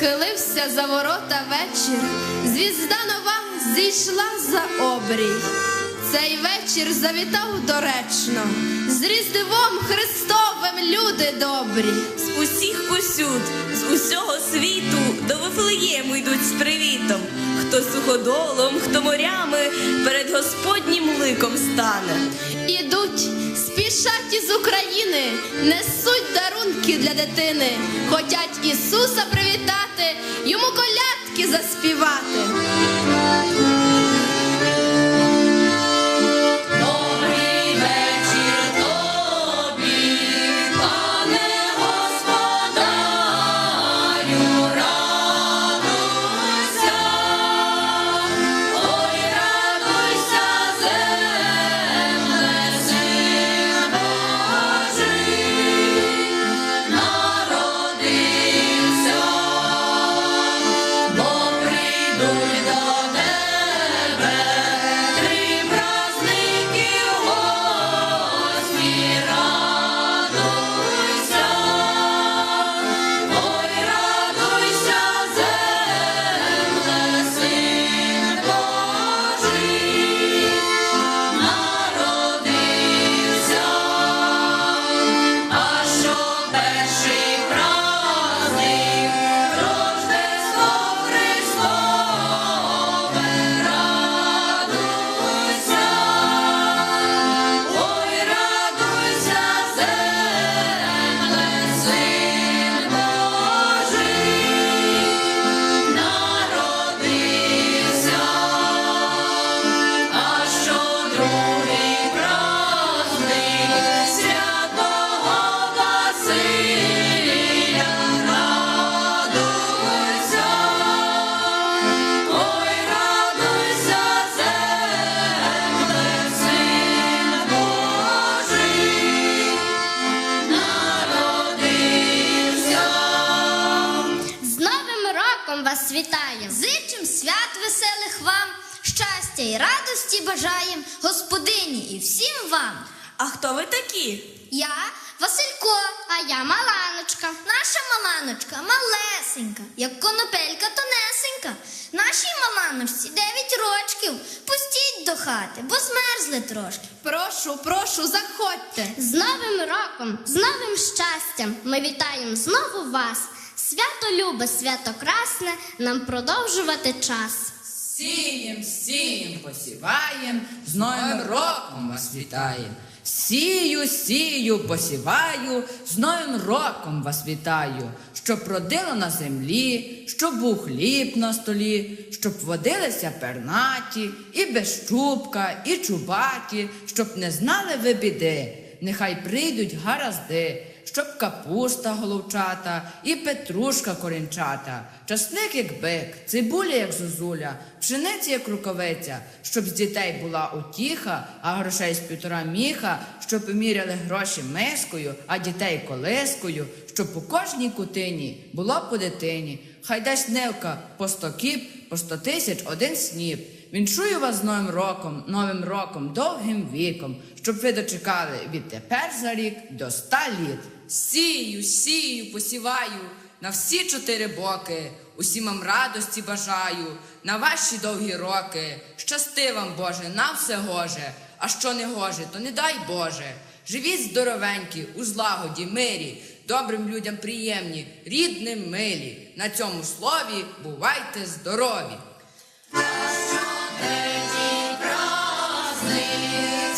Схилився за ворота вечір, звізда нова зійшла за обрій. Цей вечір завітав доречно, з Різдвом Христовим люди добрі. З усіх посюд, з усього світу до Вифлеєму йдуть з привітом. Хто суходолом, хто морями перед Господнім ликом стане. Ідуть, спішать з України, несуть дарунки для дитини, хотять Ісуса привітати, йому колядки заспівати. Бажаєм господині і всім вам. А хто ви такі? Я Василько, а я Маланочка. Наша Маланочка малесенька, як конопелька тонесенька. Нашій Маланочці 9 рочків. Пустіть до хати, бо змерзли трошки. Прошу, прошу, заходьте. З Новим роком, з новим щастям ми вітаємо знову вас. Свято любе, свято красне, нам продовжувати час. Сієм, сієм, посіваєм, з Новим роком вас вітаєм. Сію, сію, посіваю, з Новим роком вас вітаю, щоб родило на землі, щоб був хліб на столі, щоб водилися пернаті, і безчубка, і чубаті, щоб не знали ви біди, нехай прийдуть гаразди щоб капуста головчата і петрушка корінчата, часник як бик, цибуля як зозуля, пшениця як рукавиця, щоб з дітей була утіха, а грошей з півтора міха, щоб міряли гроші мискою, а дітей колискою, щоб у кожній кутині було по дитині. Хай дасть невка по сто кіп, по сто тисяч один сніп. Віншую вас з Новим роком, Новим роком, довгим віком, щоб ви дочекали відтепер за рік до ста літ. Сію, сію, посіваю на всі чотири боки. Усім вам радості бажаю, на ваші довгі роки. Щасти вам, Боже, на все гоже, а що не гоже, то не дай Боже. Живіть здоровенькі, у злагоді, мирі, добрим людям приємні, рідним милі. На цьому слові бувайте здорові. Третій праздник,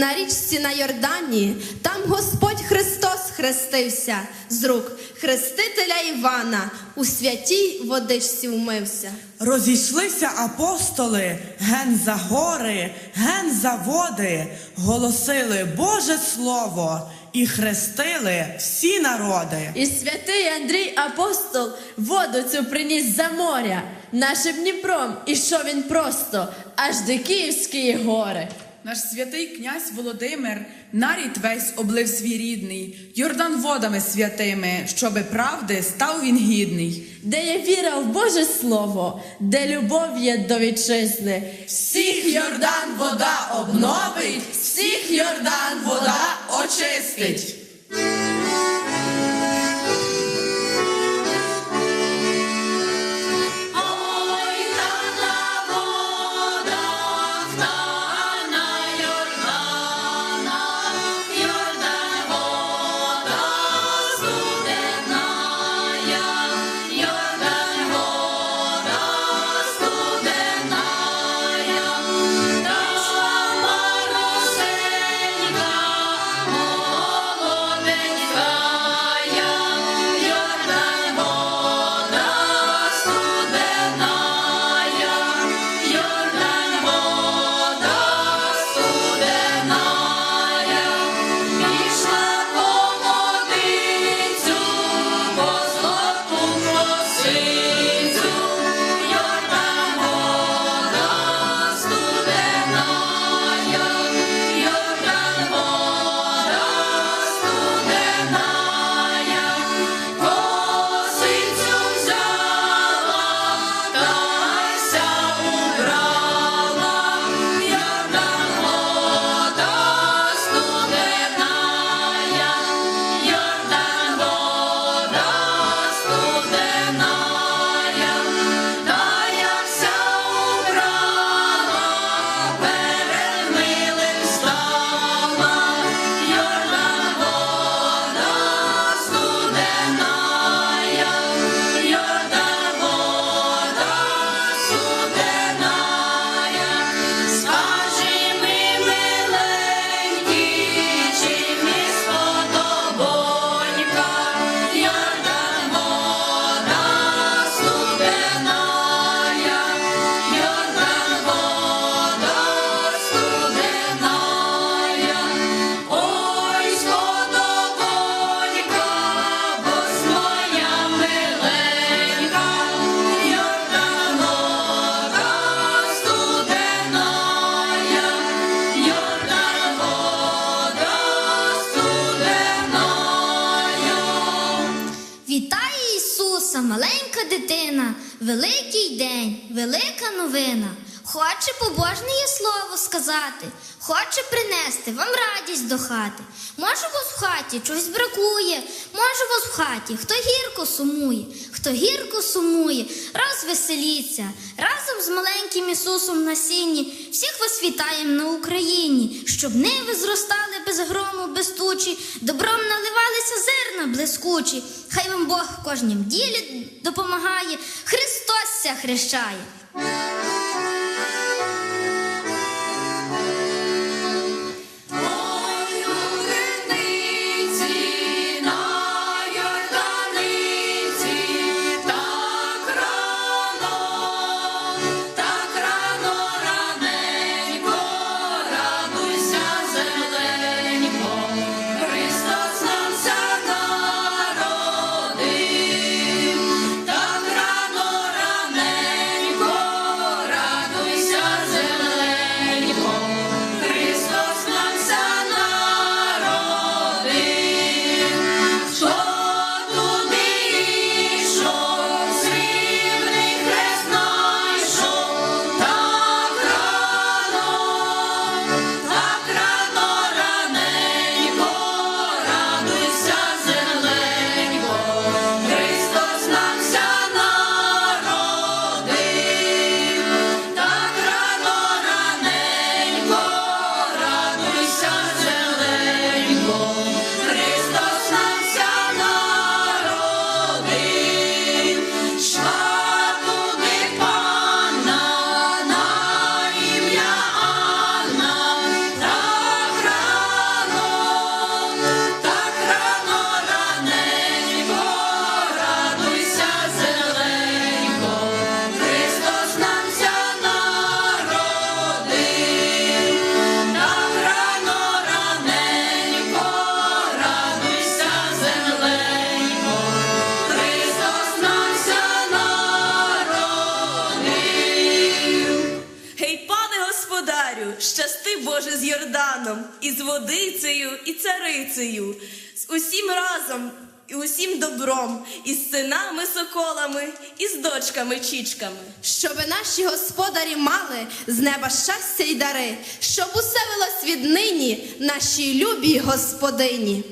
на річці на Йордані, там Господь Христос хрестився з рук хрестителя Івана, у святій водичці вмився. Розійшлися апостоли ген за гори, ген за води, голосили Боже Слово і хрестили всі народи. І святий Андрій апостол воду цю приніс за моря. Нашим Дніпром ішов він просто аж до Київської гори. Наш святий князь Володимир нарід весь облив свій рідний, Йордан водами святими, щоби правди став він гідний. Де є віра в Боже Слово, де любов є до вітчизни. Всіх Йордан вода обновить, всіх Йордан вода очистить. Хоче побожне слово сказати, хоче принести вам радість до хати. Може, вас в хаті чогось бракує, може, вас в хаті хто гірко сумує, хто гірко сумує, розвеселіться. Разом з маленьким Ісусом на сіні всіх вас вітаємо на Україні, щоб ниви зростали без грому, без тучі, добром наливалися зерна блискучі. Хай вам Бог в кожнім ділі допомагає, Христос ся хрещає. Боже, з Йорданом, і з водицею, і царицею, з усім разом, і усім добром, і з синами соколами, і з дочками чічками. Щоби наші господарі мали з неба щастя й дари, щоб усе велось віднині нашій любій господині.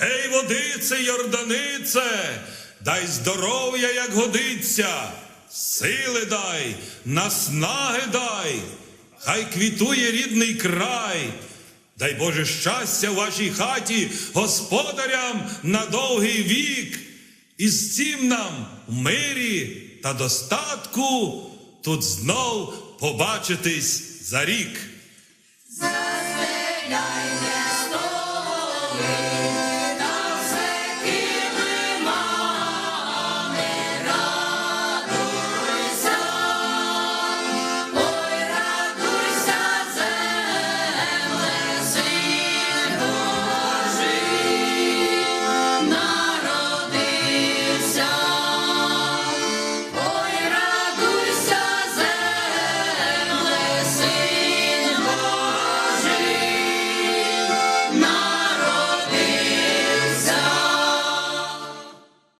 Ей, водице, Йорданице, дай здоров'я, як годиться, сили дай, наснаги дай, хай квітує рідний край. Дай Боже щастя в вашій хаті, господарям на довгий вік, і з цим нам в мирі та достатку тут знов побачитись за рік.